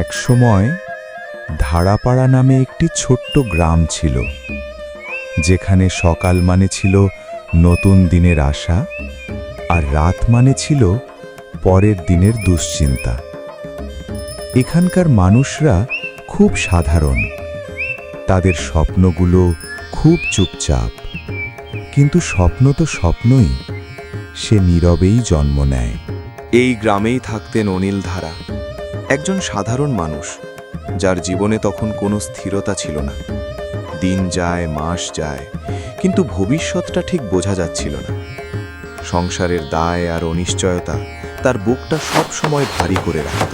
একসময় ধারাপাড়া নামে একটি ছোট্ট গ্রাম ছিল, যেখানে সকাল মানে ছিল নতুন দিনের আশা আর রাত মানে ছিল পরের দিনের দুশ্চিন্তা। এখানকার মানুষরা খুব সাধারণ, তাদের স্বপ্নগুলো খুব চুপচাপ, কিন্তু স্বপ্ন তো স্বপ্নই, সে নীরবেই জন্ম নেয়। এই গ্রামেই থাকতেন অনিল ধারা। একজন সাধারণ মানুষ, যার জীবনে তখন কোনো স্থিরতা ছিল না। দিন যায়, মাস যায়, কিন্তু ভবিষ্যৎটা ঠিক বোঝা যাচ্ছিল না। সংসারের দায় আর অনিশ্চয়তা তার বুকটা সব সময় ভারী করে রাখত।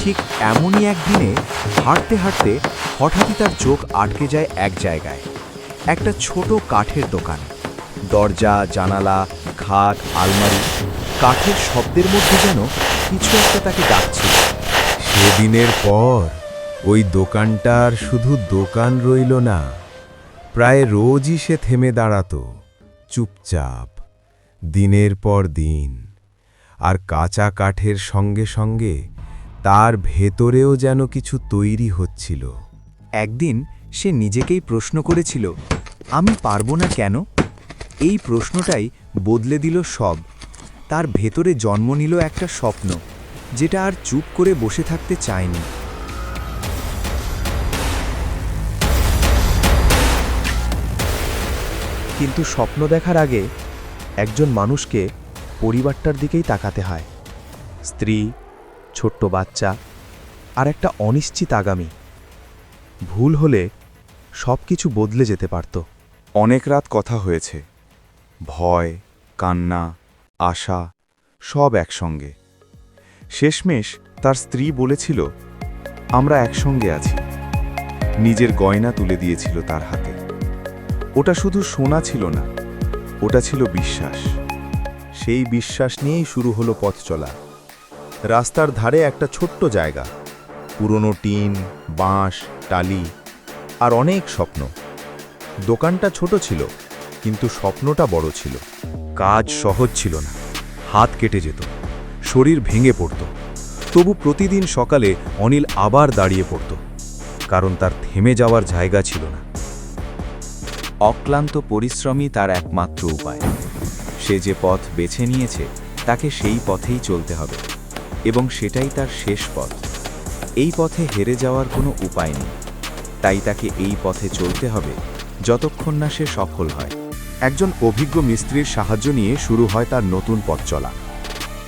ঠিক এমনই একদিনে হাঁটতে হাঁটতে হঠাৎই তার চোখ আটকে যায় এক জায়গায়। একটা ছোট কাঠের দোকান। দরজা, জানালা, খাট, আলমারি, কাঠের শব্দের মধ্যে যেন কিছু একটা তাকে ডাকছিল। সেদিনের পর ওই দোকানটার শুধু দোকান রইল না, প্রায় রোজই সে থেমে দাঁড়াতো, চুপচাপ, দিনের পর দিন। আর কাঁচা কাঠের সঙ্গে সঙ্গে তার ভেতরেও যেন কিছু তৈরি হচ্ছিল। একদিন সে নিজেকেই প্রশ্ন করেছিল, আমি পারব না কেন? এই প্রশ্নটাই বদলে দিল সব। তার ভেতরে জন্ম নিল একটা স্বপ্ন। যেটা আর চুপ করে বসে থাকতে চায়নি। কিন্তু স্বপ্ন দেখার আগে একজন মানুষকে পরিবারটার দিকেই তাকাতে হয়। স্ত্রী, ছোট্ট বাচ্চা আর একটা অনিশ্চিত আগামী। ভুল হলে সব কিছু বদলে যেতে পারত। অনেক রাত কথা হয়েছে। ভয়, কান্না, আশা সব একসঙ্গে। শেষমেশ তার স্ত্রী বলেছিল, আমরা একসঙ্গে আছি। নিজের গয়না তুলে দিয়েছিল তার হাতে। ওটা শুধু সোনা ছিল না, ওটা ছিল বিশ্বাস। সেই বিশ্বাস নিয়েই শুরু হলো পথ চলা। রাস্তার ধারে একটা ছোট্ট জায়গা, পুরনো টিন, বাঁশ, টালি আর অনেক স্বপ্ন। দোকানটা ছোট ছিল, কিন্তু স্বপ্নটা বড় ছিল। কাজ সহজ ছিল না, হাত কেটে যেত। শরীর ভেঙে পড়ত। তবু প্রতিদিন সকালে অনিল আবার দাঁড়িয়ে পড়ত, কারণ তার থেমে যাওয়ার জায়গা ছিল না। অক্লান্ত পরিশ্রমই তার একমাত্র উপায়। সে যে পথ বেছে নিয়েছে, তাকে সেই পথেই চলতে হবে, এবং সেটাই তার শেষ পথ। এই পথে হেরে যাওয়ার কোনো উপায় নেই। তাই তাকে এই পথে চলতে হবে, যতক্ষণ না সে সফল হয়। একজন অভিজ্ঞ মিস্ত্রির সাহায্য নিয়ে শুরু হয় তার নতুন পথ চলা।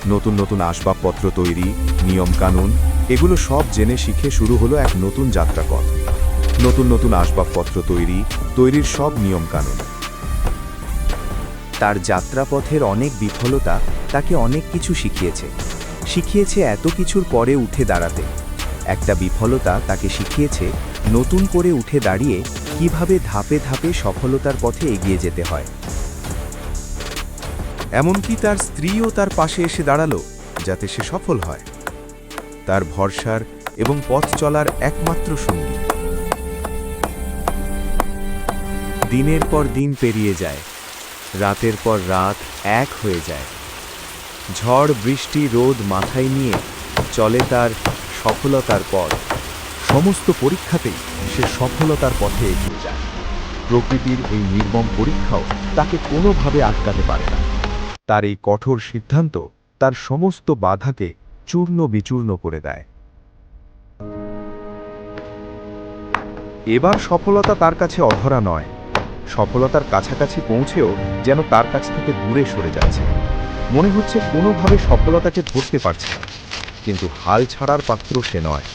নতুন নতুন আসবাবপত্র তৈরি নিয়মকানুন এগুলো সব জেনে শিখে শুরু হলো এক নতুন যাত্রাপথ। নতুন নতুন আসবাবপত্র তৈরি, তৈরির সব নিয়মকানুন তার যাত্রাপথের অনেক বিফলতা তাকে অনেক কিছু শিখিয়েছে। শিখিয়েছে এত কিছুর পরে উঠে দাঁড়াতে। একটা বিফলতা তাকে শিখিয়েছে নতুন করে উঠে দাঁড়িয়ে কীভাবে ধাপে ধাপে সফলতার পথে এগিয়ে যেতে হয়। এমনকি তার স্ত্রীও তার পাশে এসে দাঁড়াল যাতে সে সফল হয়। তার ভরসার এবং পথ চলার একমাত্র সঙ্গী। দিনের পর দিন পেরিয়ে যায়, রাতের পর রাত এক হয়ে যায়। ঝড়, বৃষ্টি, রোদ মাথায় নিয়ে চলে তার সফলতার পর সমস্ত পরীক্ষাতেই সে সফলতার পথে এগিয়ে যায়। প্রকৃতির এই নির্মম পরীক্ষাও তাকে কোনোভাবে আটকাতে পারে না। তার এই কঠোর সিদ্ধান্ত তার সমস্ত বাধাকে চূর্ণ বিচূর্ণ করে দেয়। এবার সফলতা তার কাছে অধরা নয়। সফলতার কাছাকাছি পৌঁছেও যেন তার কাছ থেকে দূরে সরে যাচ্ছে। মনে হচ্ছে কোনোভাবে সফলতাকে ধরতে পারছে না, কিন্তু হাল ছাড়ার পাত্র সে নয়।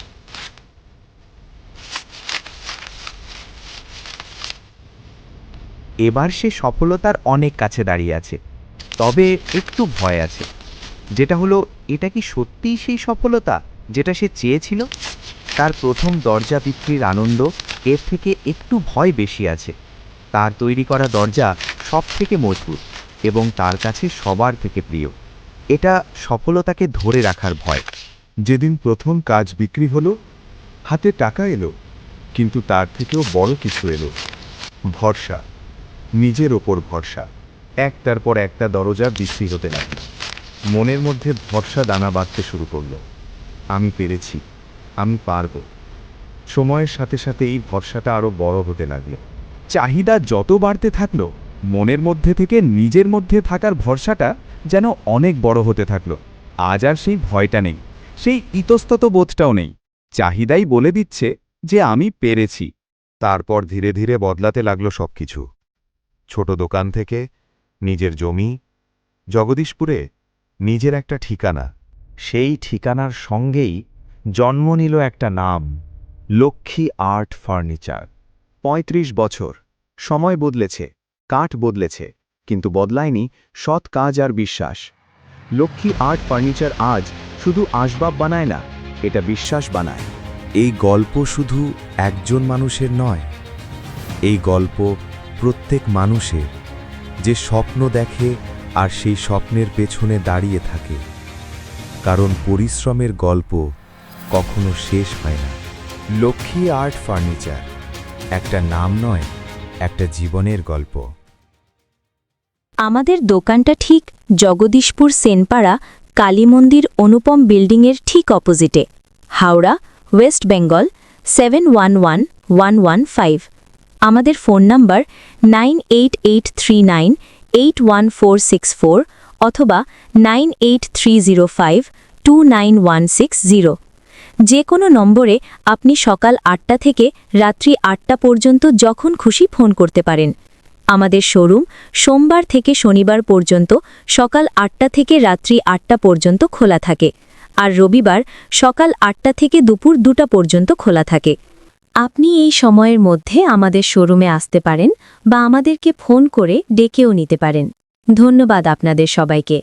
এবার সে সফলতার অনেক কাছে দাঁড়িয়ে আছে। তবে একটু ভয় আছে। যেটা হলো, এটা কি সত্যিই সেই সফলতা যেটা সে চেয়েছিল? তার প্রথম দরজা বিক্রির আনন্দ এর থেকে একটু ভয় বেশি আছে। তার তৈরি করা দরজা সব থেকে মজবুত এবং তার কাছে সবার থেকে প্রিয়। এটা সফলতাকে ধরে রাখার ভয়। যেদিন প্রথম কাজ বিক্রি হলো, হাতে টাকা এলো, কিন্তু তার থেকেও বড় কিছু এলো। ভরসা, নিজের ওপর ভরসা। একটার পর একটা দরজা বিক্রি হতে লাগল। মনের মধ্যে ভরসা দানা বাঁধতে শুরু করল। আমি পেরেছি, আমি পারব। সময়ের সাথে সাথে এই ভরসাটা আরও বড় হতে লাগল। চাহিদা যত বাড়তে থাকল, মনের মধ্যে থেকে নিজের মধ্যে থাকার ভরসাটা যেন অনেক বড় হতে থাকল। আজ আর সেই ভয়টা নেই, সেই ইতস্তত বোধটাও নেই। চাহিদাই বলে দিচ্ছে যে আমি পেরেছি। তারপর ধীরে ধীরে বদলাতে লাগল সবকিছু। ছোট দোকান থেকে নিজের জমি, জগদীশপুরে নিজের একটা ঠিকানা। সেই ঠিকানার সঙ্গেই জন্ম নিল একটা নাম, লক্ষ্মী আর্ট ফার্নিচার। পঁয়ত্রিশ বছর, সময় বদলেছে, কাঠ বদলেছে, কিন্তু বদলায়নি সৎ কাজ আর বিশ্বাস। লক্ষ্মী আর্ট ফার্নিচার আজ শুধু আসবাব বানায় না, এটা বিশ্বাস বানায়। এই গল্প শুধু একজন মানুষের নয়, এই গল্প প্রত্যেক মানুষের। যে স্বপ্ন দেখে আর সেই স্বপ্নের পেছনে দাঁড়িয়ে থাকে। কারণ পরিশ্রমের গল্প কখনো শেষ হয় না। লক্ষ্মী আর্ট ফার্নিচার, একটা নাম নয়, একটা জীবনের গল্প। আমাদের দোকানটা ঠিক জগদীশপুর সেনপাড়া কালী মন্দির অনুপম বিল্ডিংয়ের ঠিক অপোজিটে। Howrah, west Bengal, seven one one one one five. আমাদের phone number nine eight eight nine eight one four six four অথবা nine eight three zero five two nine one six zero. যে কোনো নম্বরে আপনি সকাল আটটা থেকে রাত্রি আটটা পর্যন্ত যখন খুশি ফোন করতে পারেন। আমাদের শোরুম সোমবার থেকে শনিবার পর্যন্ত সকাল আটটা থেকে রাত্রি আটটা পর্যন্ত খোলা থাকে। আর রবিবার সকাল আটটা থেকে দুপুর দুটা পর্যন্ত খোলা থাকে। আপনি এই সময়ের মধ্যে আমাদের শোরুমে আসতে পারেন বা আমাদেরকে ফোন করে ডেকেও নিতে পারেন। ধন্যবাদ আপনাদের সবাইকে।